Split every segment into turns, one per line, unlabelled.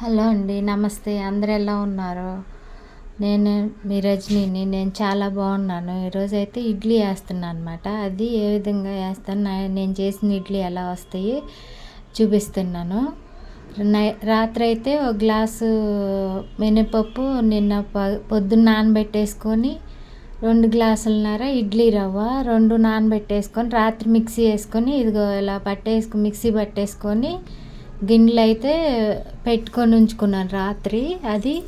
Hello అండి నమస్తే. అందరు ఎలా ఉన్నారు? నేను మీ రజనీని నేను చాలా బాగున్నాను. ఈరోజు అయితే ఇడ్లీ వేస్తున్నాను అనమాట అది ఏ విధంగా వేస్తాను? నేను చేసిన ఇడ్లీ ఎలా వస్తాయి? చూపిస్తున్నాను. నై రాత్రి అయితే ఒక గ్లాసు మినపప్పు నిన్న ప పొద్దున్న నానబెట్టేసుకొని రెండు గ్లాసులన్నర ఇడ్లీ రవ్వ రెండు నానబెట్టేసుకొని రాత్రి మిక్సీ వేసుకొని ఇదిగో ఇలా పట్టేసుకు మిక్సీ పట్టేసుకొని గిన్నెలు అయితే పెట్టుకొని ఉంచుకున్నాను రాత్రి. అది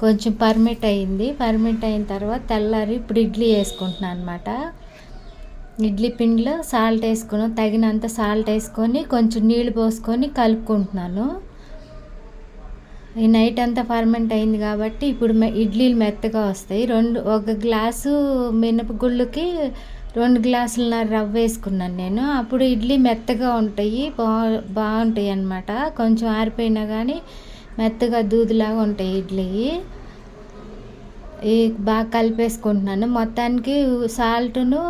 కొంచెం పర్మిట్ అయింది. పర్మిట్ అయిన తర్వాత తెల్లారి ఇప్పుడు ఇడ్లీ వేసుకుంటున్నాను అనమాట ఇడ్లీ పిండిలో సాల్ట్ వేసుకుని తగినంత సాల్ట్ వేసుకొని కొంచెం నీళ్ళు పోసుకొని కలుపుకుంటున్నాను. ఈ నైట్ అంతా ఫర్మెంట్ అయింది కాబట్టి ఇప్పుడు మె- ఇడ్లీలు మెత్తగా వస్తాయి. రెండు ఒక గ్లాసు మినపగుళ్ళుకి రెండు గ్లాసుల రవ్వ వేసుకున్నాను నేను. అప్పుడు ఇడ్లీ మెత్తగా ఉంటాయి బా బాగుంటాయి అన్నమాట. కొంచెం ఆరిపోయినా కానీ మెత్తగా దూదిలాగా ఉంటాయి ఇడ్లీ ఈ బాగా కలిపేసుకుంటున్నాను. మొత్తానికి సాల్ట్ను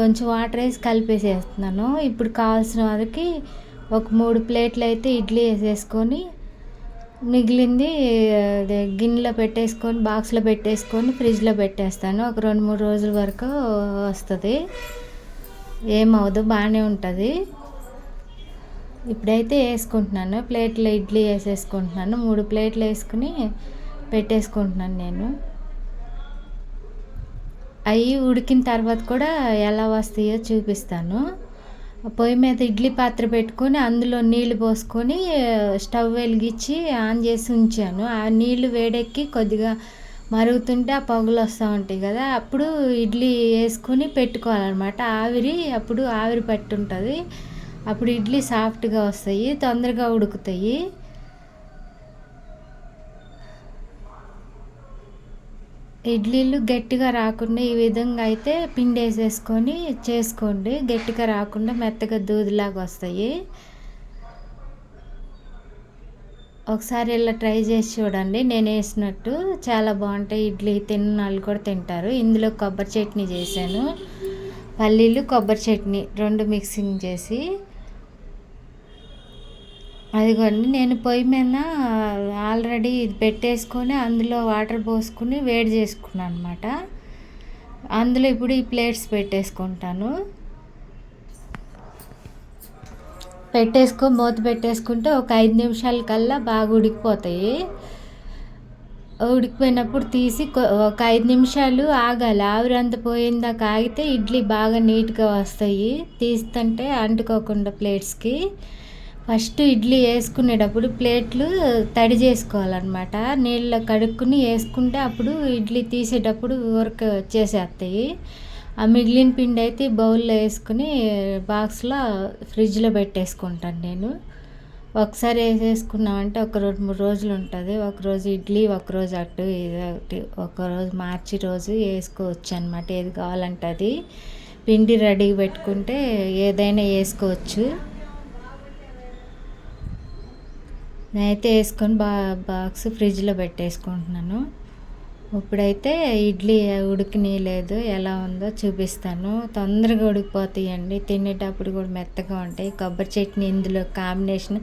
కొంచెం వాటర్ వేసి కలిపేసేస్తున్నాను. ఇప్పుడు కావాల్సిన వారికి ఒక మూడు ప్లేట్లు అయితే ఇడ్లీ వేసేసుకొని మిగిలింది అదే గిన్నెలో పెట్టేసుకొని బాక్స్లో పెట్టేసుకొని ఫ్రిడ్జ్లో పెట్టేస్తాను. ఒక రెండు మూడు రోజుల వరకు వస్తుంది. ఏమవదు బాగానే ఉంటుంది. ఇప్పుడైతే వేసుకుంటున్నాను. ప్లేట్లో ఇడ్లీ వేసేసుకుంటున్నాను. మూడు ప్లేట్లు వేసుకుని పెట్టేసుకుంటున్నాను నేను. అవి ఉడికిన తర్వాత కూడా ఎలా వస్తాయో చూపిస్తాను. పొయ్యి మీద ఇడ్లీ పాత్ర పెట్టుకొని అందులో నీళ్ళు పోసుకొని స్టవ్ వెలిగించి ఆన్ చేసి ఉంచాను. ఆ నీళ్ళు వేడెక్కి కొద్దిగా మరుగుతుంటే ఆ పొగలు వస్తూ ఉంటాయి కదా అప్పుడు ఇడ్లీ వేసుకొని పెట్టుకోవాలన్నమాట. ఆవిరి అప్పుడు ఆవిరి పట్టుంటుంది అప్పుడు ఇడ్లీ సాఫ్ట్గా వస్తాయి తొందరగా ఉడుకుతాయి. ఇడ్లీలు గట్టిగా రాకుండా ఈ విధంగా అయితే పిండి వేసేసుకొని చేసుకోండి. గట్టిగా రాకుండా మెత్తగా దూదిలాగా వస్తాయి. ఒకసారి ఇలా ట్రై చేసి చూడండి. నేను వేసినట్టు చాలా బాగుంటాయి. ఇడ్లీ తిన్న వాళ్ళు కూడా తింటారు. ఇందులో కొబ్బరి చట్నీ చేశాను. పల్లీలు కొబ్బరి చట్నీ రెండు మిక్సింగ్ చేసి అదిగోండి నేను పొయ్యి మీద ఆల్రెడీ ఇది పెట్టేసుకొని అందులో వాటర్ పోసుకుని వేడి చేసుకున్నాను అనమాట అందులో ఇప్పుడు ఈ ప్లేట్స్ పెట్టేసుకుంటాను. పెట్టేసుకో మూత పెట్టేసుకుంటే ఒక ఐదు నిమిషాల కల్లా బాగా ఉడికిపోతాయి. ఉడికిపోయినప్పుడు తీసి ఒక ఐదు నిమిషాలు ఆగాలి. ఆవిరంత పోయిందాక ఆగితే ఇడ్లీ బాగా నీట్గా వస్తాయి. తీస్తుంటే అంటుకోకుండా ప్లేట్స్కి. ఫస్ట్ ఇడ్లీ వేసుకునేటప్పుడు ప్లేట్లు తడి చేసుకోవాలన్నమాట. నీళ్ళలో కడుక్కుని వేసుకుంటే అప్పుడు ఇడ్లీ తీసేటప్పుడు వర్క్ వచ్చేసేస్తాయి. ఆ మిగిలిన పిండి అయితే బౌల్లో వేసుకుని బాక్స్లో ఫ్రిడ్జ్లో పెట్టేసుకుంటాను నేను. ఒకసారి వేసేసుకున్నామంటే ఒక రెండు మూడు రోజులు ఉంటుంది. ఒకరోజు ఇడ్లీ ఒకరోజు అటు ఇది ఒకటి. ఒకరోజు మార్చి రోజు వేసుకోవచ్చు అనమాట ఏది కావాలంటే అది. పిండి రెడీగా పెట్టుకుంటే ఏదైనా వేసుకోవచ్చు. నేనైతే వేసుకొని బా బాక్స్ ఫ్రిడ్జ్లో పెట్టేసుకుంటున్నాను. ఇప్పుడైతే ఇడ్లీ ఉడికిని లేదు ఎలా ఉందో చూపిస్తాను. తొందరగా ఉడికిపోతాయండి. తినేటప్పుడు కూడా మెత్తగా ఉంటాయి. కొబ్బరి చట్నీ ఇందులో కాంబినేషన్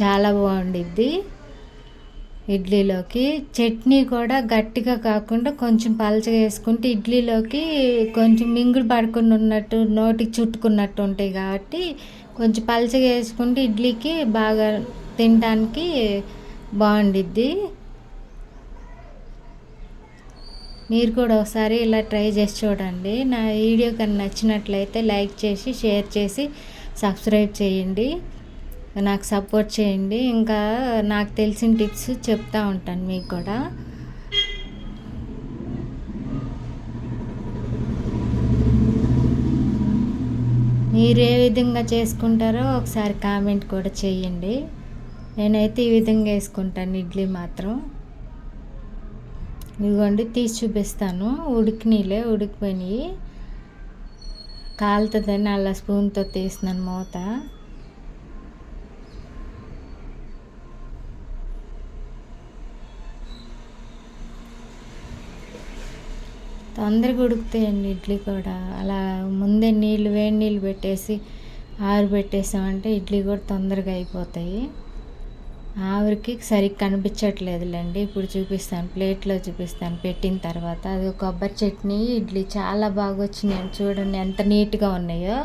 చాలా బాగుండిద్ది ఇడ్లీలోకి. చట్నీ కూడా గట్టిగా కాకుండా కొంచెం పలచగా వేసుకుంటే ఇడ్లీలోకి కొంచెం మింగుడు పడుకుని ఉన్నట్టు నోటికి చుట్టుకున్నట్టు ఉంటాయి కాబట్టి కొంచెం పలచగా వేసుకుంటే ఇడ్లీకి బాగా తినడానికి బాగుండిద్ది. మీరు కూడా ఒకసారి ఇలా ట్రై చేసి చూడండి. నా వీడియో కన్నా నచ్చినట్లయితే లైక్ చేసి షేర్ చేసి సబ్స్క్రైబ్ చేయండి. నాకు సపోర్ట్ చేయండి. ఇంకా నాకు తెలిసిన టిప్స్ చెప్తా ఉంటాను మీకు కూడా. మీరు ఏ విధంగా చేసుకుంటారో ఒకసారి కామెంట్ కూడా చేయండి. నేనైతే ఈ విధంగా వేసుకుంటాను ఇడ్లీ మాత్రం. ఇదిగోండి తీసి చూపిస్తాను. ఉడికినీలే ఉడికిపోయినాయి. కాలుతుందని అలా స్పూన్తో తీసినాను మూత. తొందరగా ఉడుకుతాయండి ఇడ్లీ కూడా. అలా ముందే నీళ్ళు వేడి నీళ్ళు పెట్టేసి ఆరు పెట్టేసామంటే ఇడ్లీ కూడా తొందరగా అయిపోతాయి. ఆవిరికి సరిగ్గా కనిపించట్లేదులేండి. ఇప్పుడు చూపిస్తాను. ప్లేట్లో చూపిస్తాను. పెట్టిన తర్వాత అది కొబ్బరి చట్నీ ఇడ్లీ చాలా బాగా వచ్చినాయి. చూడండి ఎంత నీట్గా ఉన్నాయో.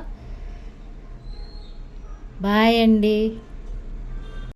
బాయ్ అండి.